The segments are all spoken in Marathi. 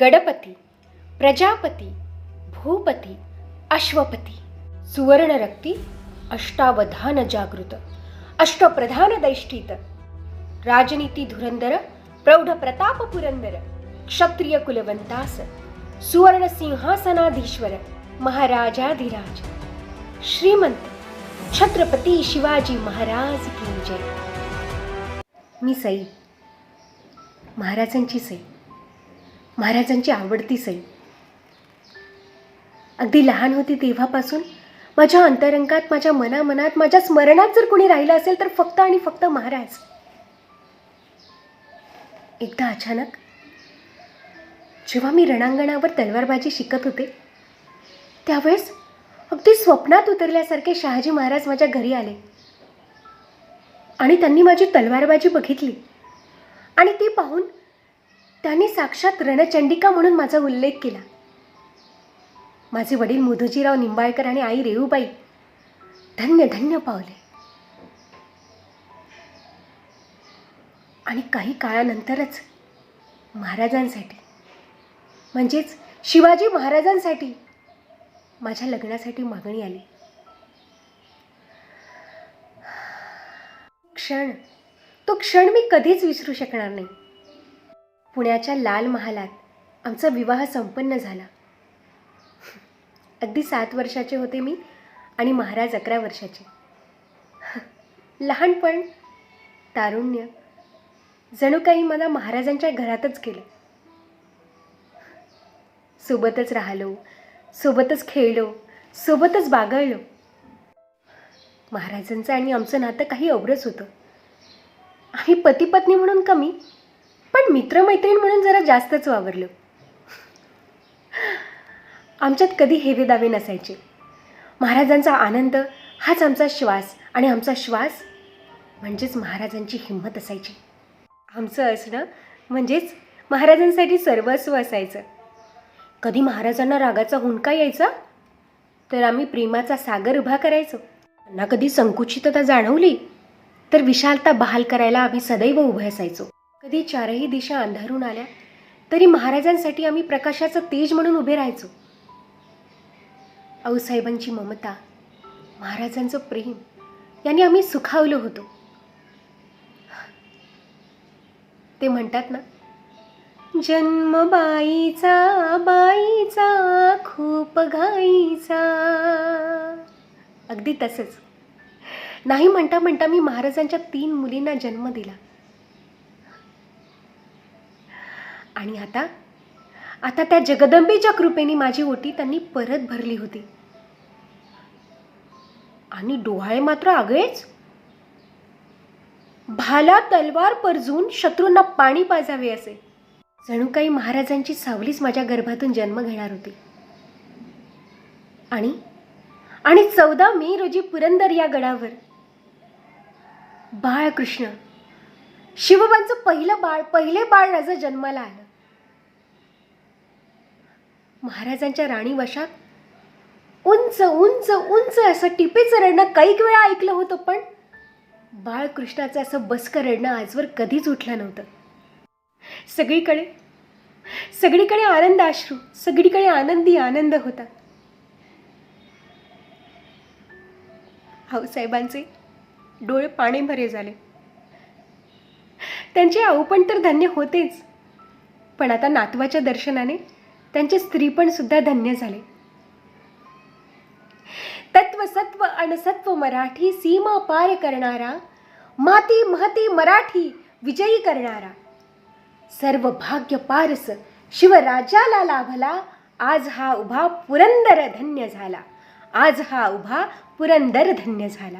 गडपती प्रजापती भूपती अश्वपती. सुवर्णरक्ती अष्टावधान जागृत अष्टप्रधान दैष्टित राजनीती धुरंदर प्रौढ प्रताप पुरंदर क्षत्रिय कुलवंतास सुवर्ण सिंहासनाधीश्वर महाराजाधिराज. श्रीमंत छत्रपती शिवाजी महाराज की जय. मी सई. महाराजांची सई. महाराजांची आवडती सई. अगदी लहान होती तेव्हापासून. माझ्या अंतरंगात माझ्या मनामनात माझ्या स्मरणात जर कोणी राहिलं असेल तर फक्त आणि फक्त महाराज. एकदा अचानक जेव्हा मी रणांगणावर तलवारबाजी शिकत होते त्यावेळेस अगदी स्वप्नात उतरल्यासारखे शहाजी महाराज माझ्या घरी आले. आणि त्यांनी माझी तलवारबाजी बघितली. आणि ती पाहून त्यांनी साक्षात रणचंडिका म्हणून माझा उल्लेख केला. माझे वडील मुधोजीराव निंबाळकर आणि आई रेऊबाई धन्य धन्य पावले. आणि काही काळानंतरच महाराजांसाठी म्हणजेच शिवाजी महाराजांसाठी माझ्या लग्नासाठी मागणी आली. क्षण तो क्षण मी कधीच विसरू शकणार नाही. पुण्याच्या लाल महालात आमचा विवाह संपन्न झाला. अगदी सात वर्षाचे होते मी आणि महाराज अकरा वर्षाचे. लहानपण तारुण्य. जणू काही मला महाराजांच्या घरातच गेलं सोबतच राहिलो सोबतच खेळलो सोबतच बागळलो. महाराजांचं आणि आमचं नातं काही अवरच होतं. आम्ही पतीपत्नी म्हणून कमी पण मित्रमैत्रीण म्हणून जरा जास्तच वावरलो. आमच्यात कधी हेवे दावे नसायचे. महाराजांचा आनंद हाच आमचा श्वास आणि आमचा श्वास म्हणजेच महाराजांची हिंमत असायची. आमचं असणं म्हणजेच महाराजांसाठी सर्वस्व असायचं. कधी महाराजांना रागाचा हुंका यायचा तर आम्ही प्रेमाचा सागर उभा करायचो. त्यांना कधी संकुचितता जाणवली तर विशालता बहाल करायला आम्ही सदैव उभे असायचो. कधी चारही दिशा अंधारून आल्या तरी महाराजांसाठी आम्ही प्रकाशाचं तेज म्हणून उभे राहायचो. आऊसाहेबांची ममता महाराजांचं प्रेम यांनी आम्ही सुखावलो होतो. ते म्हणतात ना जन्म बाईचा बाईचा खूप घाईचा. अगदी तसंच. नाही म्हणता म्हणता मी महाराजांच्या तीन मुलींना जन्म दिला. आणि आता? आता त्या जगदंबेच्या कृपेने माझी ओटी त्यांनी परत भरली होती. आणि डोहाळे मात्र आगळेच? भाला तलवार परजून शत्रूंना पाणी पाजावे असे. जणू काही महाराजांची सावलीच माझ्या गर्भातून जन्म घेणार होती. आणि? आणि चौदा मे रोजी पुरंदर या गडावर. बाळकृष्ण शिवबांचं पहिलं बाळ पहिले बाळ राजा जन्माला आलं. महाराजांच्या राणी वशात उंच उंच उंच असं टिपेचं रडणं कैक वेळा ऐकलं होतं पण बाळकृष्णाचं असं बसकं रडणं आजवर कधीच उठलं नव्हतं. सगळीकडे सगळीकडे आनंद अश्रू सगळीकडे आनंदी आनंद होता. भाऊसाहेबांचे डोळे पाणी भरे झाले. त्यांचे आऊपण तर धन्य होतेच पण आता नातवाच्या दर्शनाने त्यांचे स्त्रीपण सुद्धा धन्य झाले. तत्व सत्व अणसत्व मराठी सीमा पार करणारा माती महती मराठी विजयी करणारा. सर्व भाग्य पारस शिवराजाला लाभला आज हा उभा पुरंदर धन्य झाला. आज हा उभा पुरंदर धन्य झाला.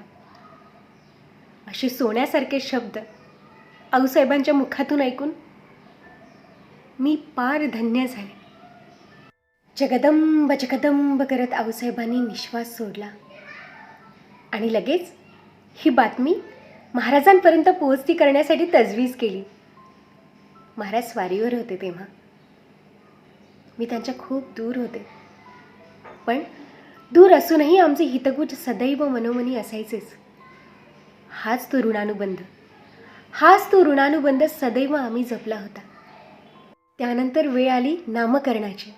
असे सोन्यासारखे शब्द आऊसाहेबांच्या मुखातून ऐकून मी पार धन्य झाले. जगदंब जगदंब करत आऊसाहेबांनी निश्वास सोडला. आणि लगेच ही बातमी महाराजांपर्यंत पोहोचती करण्यासाठी तजवीज केली. महाराज स्वारीवर होते तेव्हा. मी त्यांच्या खूप दूर होते. पण दूर असूनही आमचे हितगुज सदैव मनोमनी असायचेच. हाच तो ऋणानुबंध. हाच तो ऋणानुबंध सदैव आम्ही जपला होता. त्यानंतर वेळ आली नामकरणाची.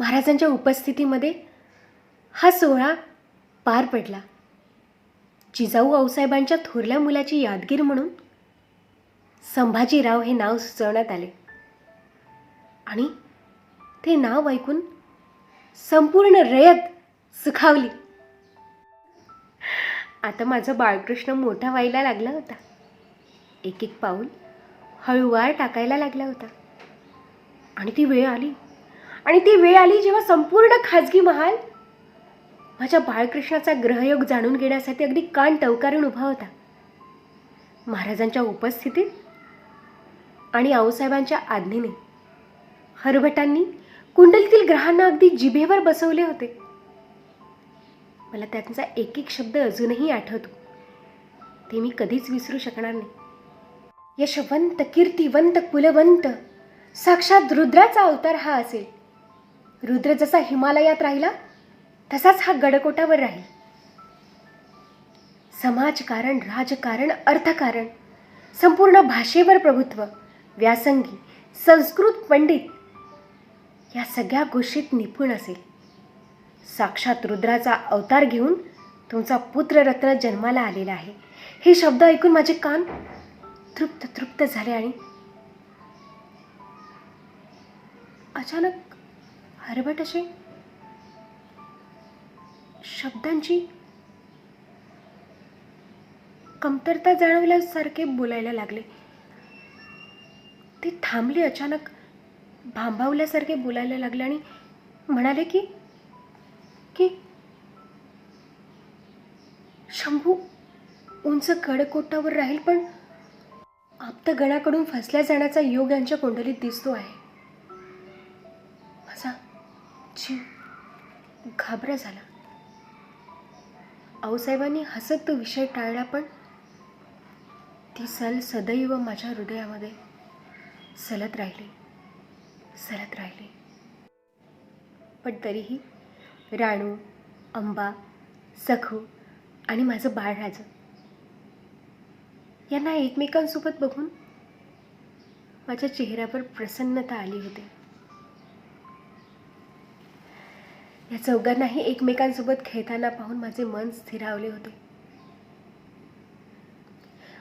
महाराजांच्या उपस्थितीमध्ये हा सोहळा पार पडला. जिजाऊ आऊसाहेबांच्या थोरल्या मुलाची यादगीर म्हणून संभाजीराव हे नाव सुचवण्यात आले. आणि ते नाव ऐकून संपूर्ण रयत सुखावली. आता माझं बाळकृष्ण मोठा व्हायला लागला होता. एक एक पाऊल हळूवार टाकायला लागला होता. आणि ती वेळ आली. आणि ती वेळ आली जेव्हा संपूर्ण खाजगी महाल माझ्या बाळकृष्णाचा ग्रहयोग जाणून घेण्यासाठी अगदी कान टवकारून उभा होता. महाराजांच्या उपस्थितीत आणि आऊसाहेबांच्या आज्ञेने हरभटांनी कुंडलीतील ग्रहांना अगदी जिभेवर बसवले होते. मला त्यांचा एक एक शब्द अजूनही आठवतो. ते मी कधीच विसरू शकणार नाही. यशवंत कीर्तिवंत कुलवंत साक्षात रुद्राचा अवतार हा असेल. रुद्र जसा हिमालयात राहिला तसाच हा गडकोटावर राहील. समाजकारण राजकारण अर्थकारण संपूर्ण भाषेवर प्रभुत्व व्यासंगी संस्कृत पंडित या सगळ्या गोष्टीत निपुण असेल. साक्षात रुद्राचा अवतार घेऊन तुमचा पुत्ररत्न जन्माला आलेला आहे. हे शब्द ऐकून माझे कान तृप्त तृप्त झाले आणि अचानक हरभट असे शब्दांची कमतरता जाणवल्यासारखे बोलायला लागले. ते थांबले अचानक भांबावल्यासारखे बोलायला लागले आणि म्हणाले की की शंभू उंच कडकोटावर राहील पण आप्तगणाकडून फसल्या जाण्याचा योग यांच्या कुंडलीत दिसतो आहे. जीव घाबरा झाला. आऊसाहेबांनी हसत तो विषय टाळला पण ती सल सदैव माझ्या हृदयामध्ये सलत राहिली सलत राहिली. पण तरीही राणू अंबा सखू आणि माझं बाळराज यांना एकमेकांसोबत बघून माझ्या चेहऱ्यावर प्रसन्नता आली होती. या चौघांनाही एकमेकांसोबत खेळताना पाहून माझे मन स्थिरावले होते.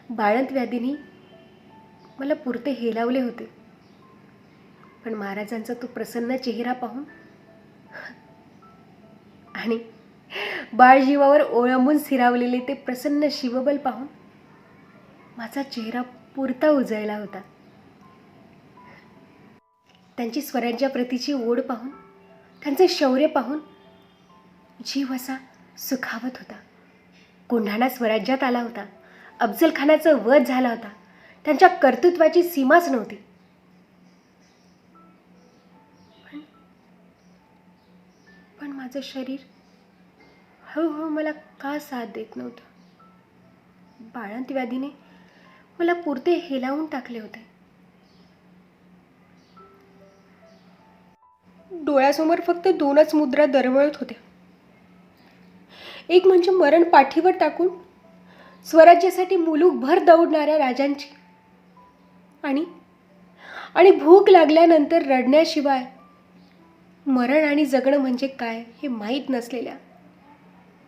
बाळंत व्याधीने मला पुरते हेलावले होते. पण महाराजांचा तो प्रसन्न चेहरा पाहून आणि बाळजीवावर ओळंबून स्थिरावलेले ते प्रसन्न शिवबल पाहून माझा चेहरा पुरता उजळला होता. त्यांची स्वराज्याप्रतीची ओढ पाहून त्यांचे शौर्य पाहून जीव असा सुखावत होता. कोंढाणा स्वराज्यात आला होता. अफजलखानाचं वध झाला होता. त्यांच्या कर्तृत्वाची सीमाच नव्हती. पण पण माझं शरीर हळूहळू मला का साथ देत नव्हतं? बाळंत व्याधीने मला पुरते हेलावून टाकले होते. डोळ्यासमोर फक्त दोनच मुद्रा दरवळत होत्या. एक म्हणजे मरण पाठीवर टाकून स्वराज्यासाठी मुलूकभर दौडणाऱ्या राजांची. आणि आणि भूक लागल्यानंतर रडण्याशिवाय मरण आणि जगणं म्हणजे काय हे माहीत नसलेल्या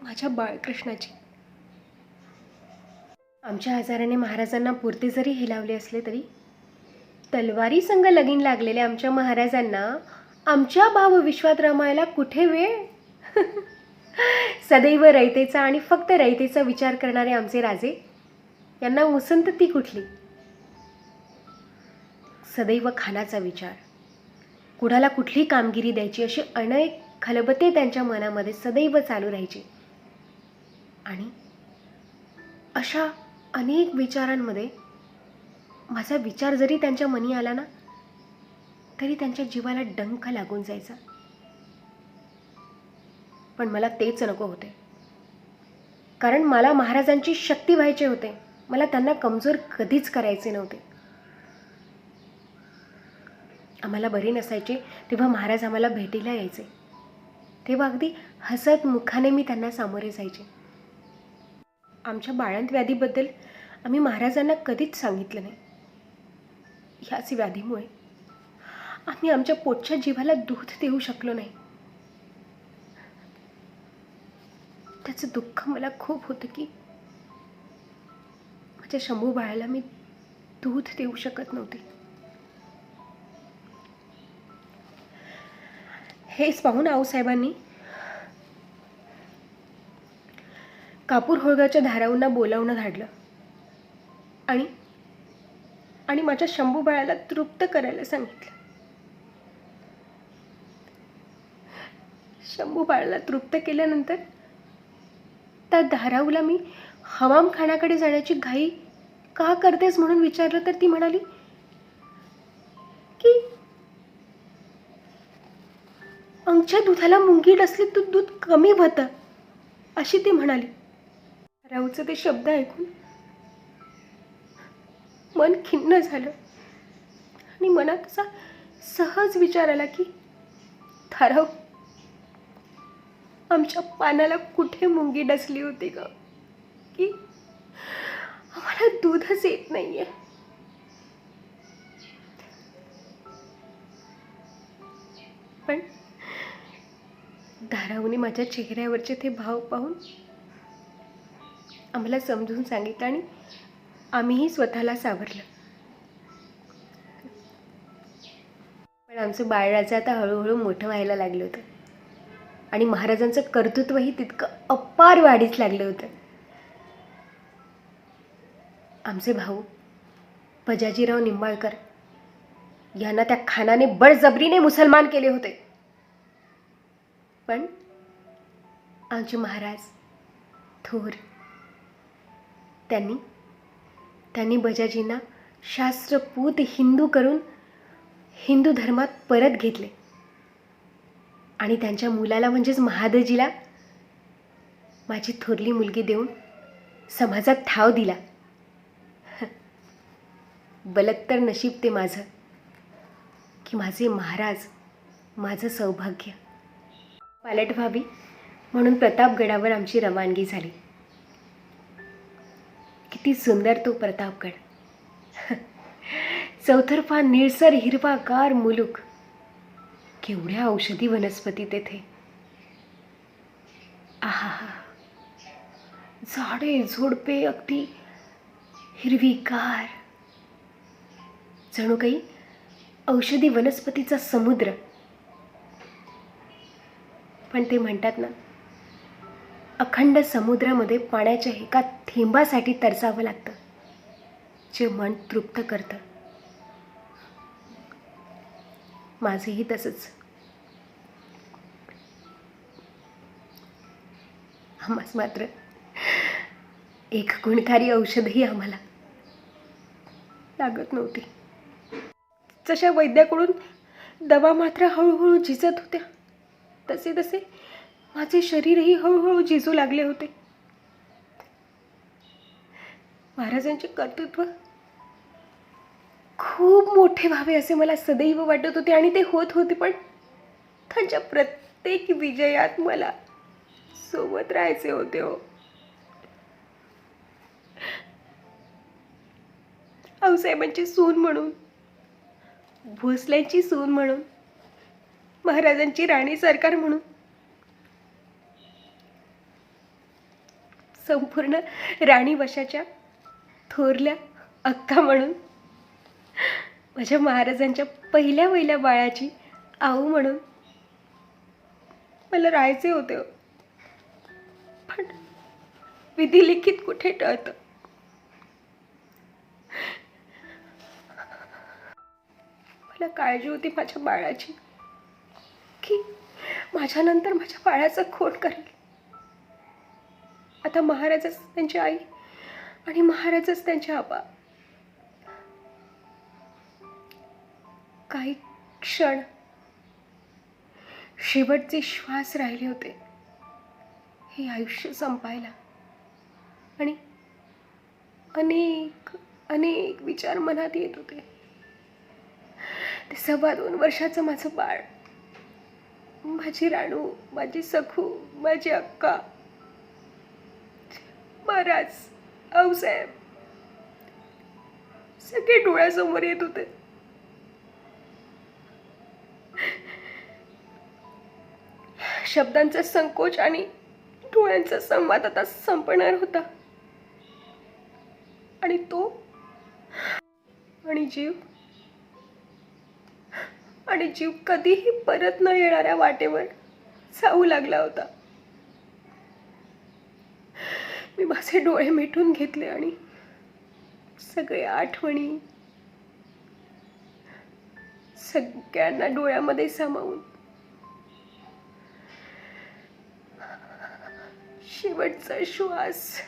माझ्या बाळकृष्णाची. आमच्या आजाराने महाराजांना पुरते जरी हिलावले असले तरी तलवारी संघ लगीन लागलेल्या आमच्या महाराजांना आमच्या भावविश्वात रमायला कुठे वेळ? सदैव रयतेचा आणि फक्त रयतेचा विचार करणारे आमचे राजे यांना उसंत ती कुठली? सदैव खानाचा विचार. कुणाला कुठली कामगिरी द्यायची अशी अनेक खलबते त्यांच्या मनामध्ये सदैव चालू राहायची. आणि अशा अनेक विचारांमध्ये माझा विचार जरी त्यांच्या मनी आला ना तरी त्यांच्या जीवाला डंख लागून जायचा. पण मला तेच नको होते. कारण मला महाराजांची शक्ती व्हायचे होते. मला त्यांना कमजोर कधीच करायचे नव्हते. आम्हाला बरे नसायचे तेव्हा महाराज आम्हाला भेटीला यायचे. तेव्हा अगदी हसत मुखाने मी त्यांना सामोरे जायचे. आमच्या बाळंत व्याधीबद्दल आम्ही महाराजांना कधीच सांगितलं नाही. ह्याच व्याधीमुळे आम्ही आमच्या पोटच्या जीवाला दूध देऊ शकलो नाही. त्याचं दुःख मला खूप होतं की माझ्या शंभू बाळाला मी दूध देऊ शकत नव्हते. हेच पाहून आऊसाहेबांनी कापूर होळगाच्या धाराऊंना बोलावणं धाडलं. आणि आणि माझ्या शंभू बाळाला तृप्त करायला सांगितलं. शंभू बाळाला तृप्त केल्यानंतर त्या धाराऊला मी हवामखानाकडे जाण्याची घाई का करतेस म्हणून विचारलं तर ती म्हणाली की आमच्या दुधाला मुंगी डसली तू दूध कमी होतं अशी ती म्हणाली. राऊचं ते शब्द ऐकून मन खिन्न झालं आणि मनात असा सहज विचार आला की थाराव आमच्या पानाला कुठे मुंगी डसली होती ग? की आम्हाला दूधच येत नाहीये. पण धारावने माझ्या चेहऱ्यावरचे ते भाव पाहून आम्हाला समजून सांगितलं आणि आम्हीही स्वतःला सावरलं. पण आमचं बाळराचं आता हळूहळू मोठं व्हायला लागलं होतं. आणि महाराजांचं कर्तृत्वही तितकं अपार वाढीस लागलं होतं. आमचे भाऊ बजाजीराव निंबाळकर यांना त्या खानाने बळजबरीने मुसलमान केले होते. पण आमचे महाराज थोर त्यांनी त्यांनी बजाजींना शास्त्रपूत हिंदू करून हिंदू धर्मात परत घेतले. आणि त्यांच्या मुलाला म्हणजेच महादजीला माझी थोरली मुलगी देऊन समाजात ठाव दिला. बलत्तर नशीब ते माझं की माझे महाराज माझं सौभाग्य. पालट व्हावी म्हणून प्रतापगडावर आमची रवानगी झाली. किती सुंदर तो प्रतापगड. चौथरफा निळसर हिरवागार मुलूक. केवढ्या औषधी वनस्पती तेथे. आहा झाडे झुडपे अगदी हिरवीगार. जणू काही औषधी वनस्पतीचा समुद्र. पण ते म्हणतात ना अखंड समुद्रामध्ये पाण्याच्या एका थेंबासाठी तरसावं लागतं जे मन तृप्त करतं. माझंही तसंच. आम्हास मात्र एक गुणकारी औषधही आम्हाला लागत नव्हती. जशा वैद्याकडून दवा मात्र हळूहळू झिजत होत्या तसे तसे माझे शरीरही हळूहळू झिजू लागले होते. महाराजांचे कर्तृत्व खूप मोठे व्हावे असे मला सदैव वाटत होते आणि ते होत होते पण त्यांच्या प्रत्येक विजयात मला सोबत राहायचे होते हो आऊसाहेबांची सून म्हणून भोसल्यांची सून म्हणून महाराजांची राणी सरकार म्हणून संपूर्ण राणी वशाच्या थोरल्या अक्का म्हणून माझ्या महाराजांच्या पहिल्या पहिल्या बाळाची आऊ म्हणून मला राहायचे होते हो. विधी लिखित कुठे टळतं? मला काळजी होती माझ्या बाळाची. की माझ्यानंतर माझ्या बाळाचं खोट करेल. आता महाराजच त्यांची आई आणि महाराजच त्यांचे आबा. काही क्षण शेवटचे श्वास राहिले होते. हे आयुष्य संपायला. आणि अनेक अनेक विचार मनात येत होते. ते सव्वा दोन वर्षाचं माझं बाळ. माझी राणू माझी सखू माझी अक्का. महाराज आऊसाहेब सगळे डोळ्यासमोर येत होते. शब्दांचा संकोच आणि डोळ्यांचा संवाद आता संपणार होता. आणि तो आणि जीव आणि जीव कधीही परत न येणाऱ्या वाटेवर जाऊ लागला होता. मी माझे डोळे मिटून घेतले आणि सगळे आठवणी सगळ्यांना डोळ्यामध्ये सामावून शेवटचा श्वास